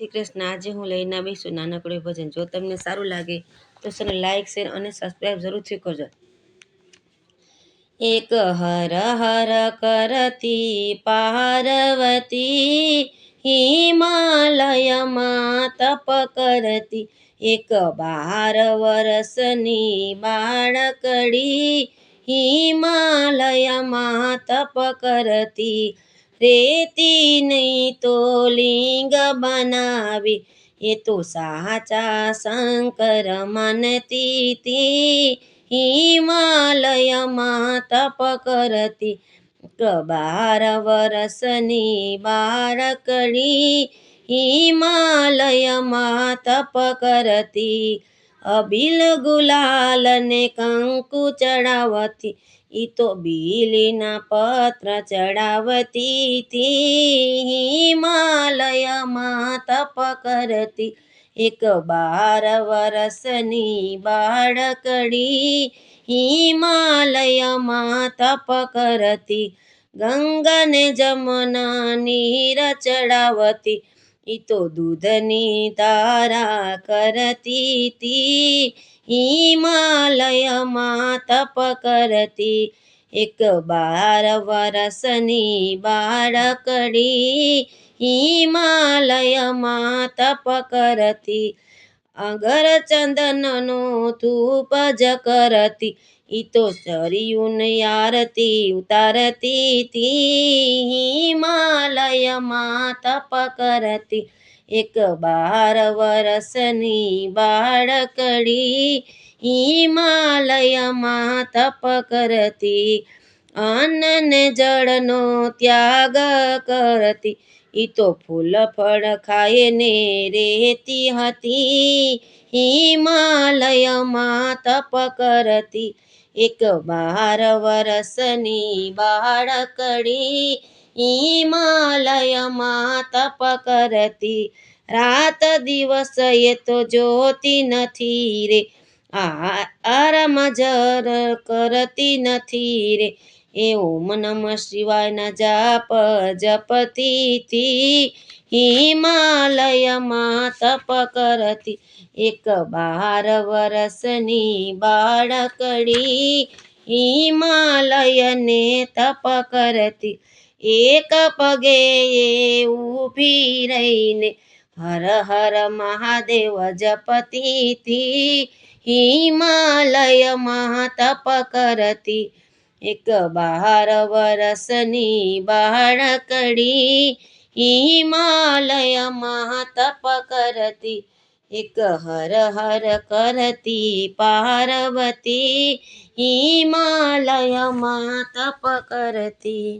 શ્રી કૃષ્ણ, આજે હું લઈને આવીશું નાનકડું ભજન. જો તમને સારું લાગે તો સર લાઈક, શેર અને સબસ્ક્રાઈબ જરૂરથી કરજો. એક હર હર કરતી પાર્વતી, હિમાલયમાં તપ કરતી. એક બાર વરસની બાળકડી, હિમાલયમાં તપ કરતી. રેતી નહીં તો લિંગ બનાવી. એ તો સાચા શંકર માનતી હિમાલયમાં તપ કરતી. બાર વરસની બાળકડી. હિમાલયમાં તપ કરતી. અબિલ ગુલાલ ને કંકુ ચડાવતી, ઈ તો બીલીના પત્ર ચડાવતી તી, હિમાલયમાં તપ કરતી. એક બાર વરસની બાળકડી હિમાલયમાં તપ કરતી, ગંગાને જમના નીર ચડાવતી. ઈ તો દૂધની તારા કરતી તી, હિમાલયમાં તપ કરતી, એક બાર વરસની બાળકડી, હિમાલયમાં તપ કરતી. અગર ચંદનનો ધૂપ જ કરતી, ઈ તો સરિયુન આરતી ઉતારતી તી, હિમાલયમાં તપ કરતી. એક બાર વરસની બાળકડી હિમાલયમાં તપ કરતી અન્ન ને જળનો ત્યાગ કરતી. ઈ તો ફૂલ ફળ ખાઈને રેતી હતી. હિમાલયમાં તપ કરતી. એક બાર વરસની બાળકડી હિમાલયમાં તપ કરતી. રાત દિવસ એ તો જોતી નથી રે. આરામ જર કરતી નથી રે. એ ઓમ નમ શિવાયના જાપ જપતી હિમાલયમાં તપ કરતી. એક બાર વરસની બાળકડી હિમાલયને તપ કરતી. એક પગે એ ઊભી રહીને હર હર મહાદેવ જપતી હિમાલયમાં તપ કરતી. એક બાર વરસની બાળકડી હિમાલયમાં તપ કરતી, એક હર હર કરતી પાર્વતી હિમાલયમાં તપ કરતી.